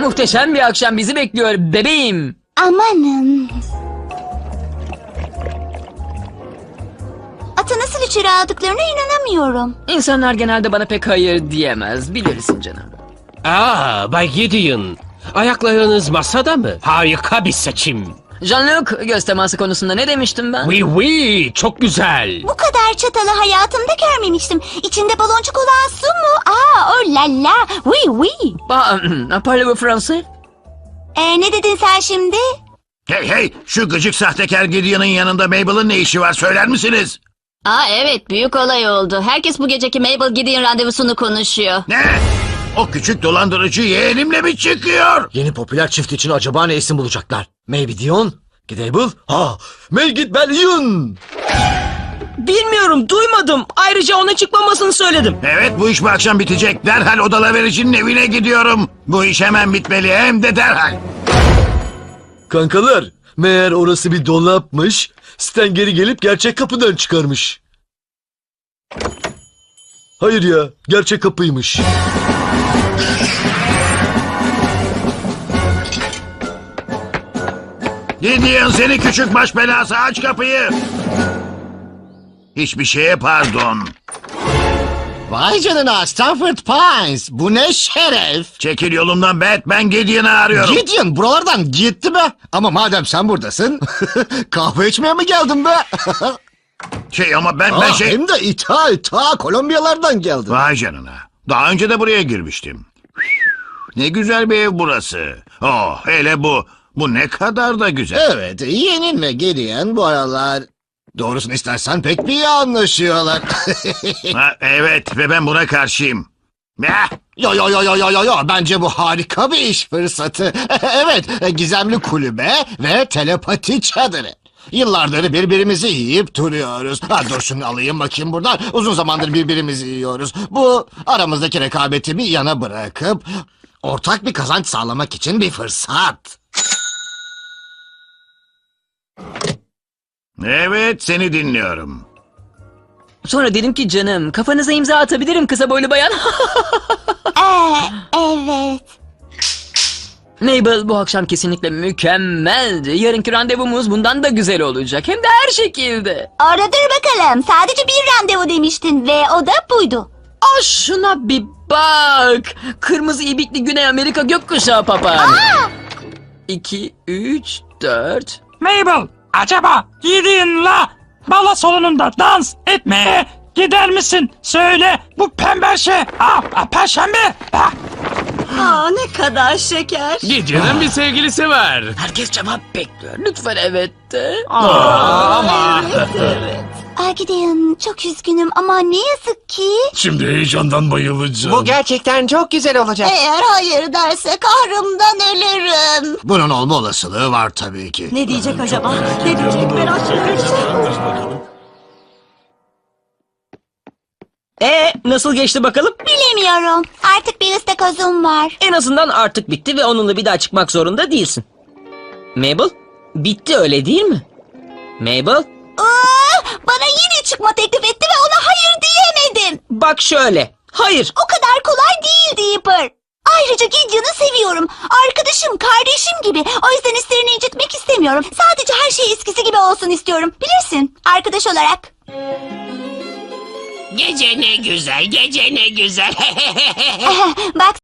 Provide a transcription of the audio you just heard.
Muhteşem bir akşam bizi bekliyor bebeğim. Amanın. Atı nasıl içeri aldıklarına inanamıyorum. İnsanlar genelde bana pek hayır diyemez. Bilirsin canım. Aa, Bay Gideon. Ayaklarınız masada mı? Harika bir seçim. Jean-Luc göz teması konusunda ne demiştim ben? Oui oui, çok güzel. Bu kadar çatalı hayatımda görmemiştim. İçinde baloncuk olan su mu? Aa, o la la. Oui oui. Ba Parlez-vous français? Ee, ne dedin sen şimdi? Hey hey şu gıcık sahtekar Gideon'ın yanında Mabel'ın ne işi var söyler misiniz? Aa evet büyük olay oldu. Herkes bu geceki Mabel Gideon randevusunu konuşuyor. Ne? O küçük dolandırıcı yeğenimle mi çıkıyor? Yeni popüler çift için acaba ne isim bulacaklar? Maybe Dion? Gidable? Ha, Melgit Bellion! Bilmiyorum, duymadım. Ayrıca ona çıkmamasını söyledim. Evet bu iş bu akşam bitecek. Derhal odalar vericinin evine gidiyorum. Bu iş hemen bitmeli hem de derhal. Kankalar, meğer orası bir dolapmış. Stan geri gelip gerçek kapıdan çıkarmış. Hayır ya, gerçek kapıymış. Gideon seni küçük baş belası aç kapıyı. Hiçbir şeye pardon. Vay canına Stanford Pines. Bu ne şeref. Çekil yolumdan Batman Gideon'ı arıyorum. Gideon buralardan gitti be. Ama madem sen buradasın kahve içmeye mi geldin be? Şey ama ben ben Aa, şey... Hem de ithal ta Kolombiyalardan geldin. Vay canına. Daha önce de buraya girmiştim. Ne güzel bir ev burası. Oh hele bu. Bu ne kadar da güzel. Evet yeğenin ve geriyen bu aralar doğrusunu istersen pek bir iyi anlaşıyorlar. Ha, evet ve ben buna karşıyım. Eh, yo yo yo yo yo yo yo bence bu harika bir iş fırsatı. evet gizemli kulübe ve telepati çadırı. Yıllardır birbirimizi yiyip duruyoruz. Ha dur şunu alayım bakayım buradan. Uzun zamandır birbirimizi yiyoruz. Bu aramızdaki rekabeti bir yana bırakıp ortak bir kazanç sağlamak için bir fırsat. evet seni dinliyorum. Sonra dedim ki canım kafanıza imza atabilirim kısa boylu bayan. Ee, evet. Mabel bu akşam kesinlikle mükemmeldi. Yarınki randevumuz bundan da güzel olacak. Hem de her şekilde. Orada dur bakalım. Sadece bir randevu demiştin ve o da buydu. Aa şuna bir bak. Kırmızı ibikli Güney Amerika gökkuşağı papağanı. İki, üç, dört. Mabel, acaba Gideon'la balo salonunda dans etmeye gider misin? Söyle, bu pembe şey. Aa, aa, perşembe. Ah. Aa ne kadar şeker. Gideon'ın bir sevgilisi var. Herkes cevap bekliyor. Lütfen evet de. Ay Gideon çok üzgünüm ama ne yazık ki... Şimdi heyecandan bayılacağım. Bu gerçekten çok güzel olacak. Eğer hayır derse kahrımdan ölürüm. Bunun olma olasılığı var tabii ki. Ne diyecek acaba? Ne diyecek merak ediyorum. E nasıl geçti bakalım? Bilemiyorum. Artık bir ıstakozum var. En azından artık bitti ve onunla bir daha çıkmak zorunda değilsin. Mabel, bitti öyle değil mi? Mabel, Aa, bana yine çıkma teklif etti ve ona hayır diyemedim. bak şöyle. Hayır, O kadar kolay değil Dipper. Ayrıca Gideon'u seviyorum. Arkadaşım, kardeşim gibi. O yüzden hislerini incitmek istemiyorum. Sadece her şey eskisi gibi olsun istiyorum. Bilirsin, arkadaş olarak. Gece ne güzel, gece ne güzel. Bak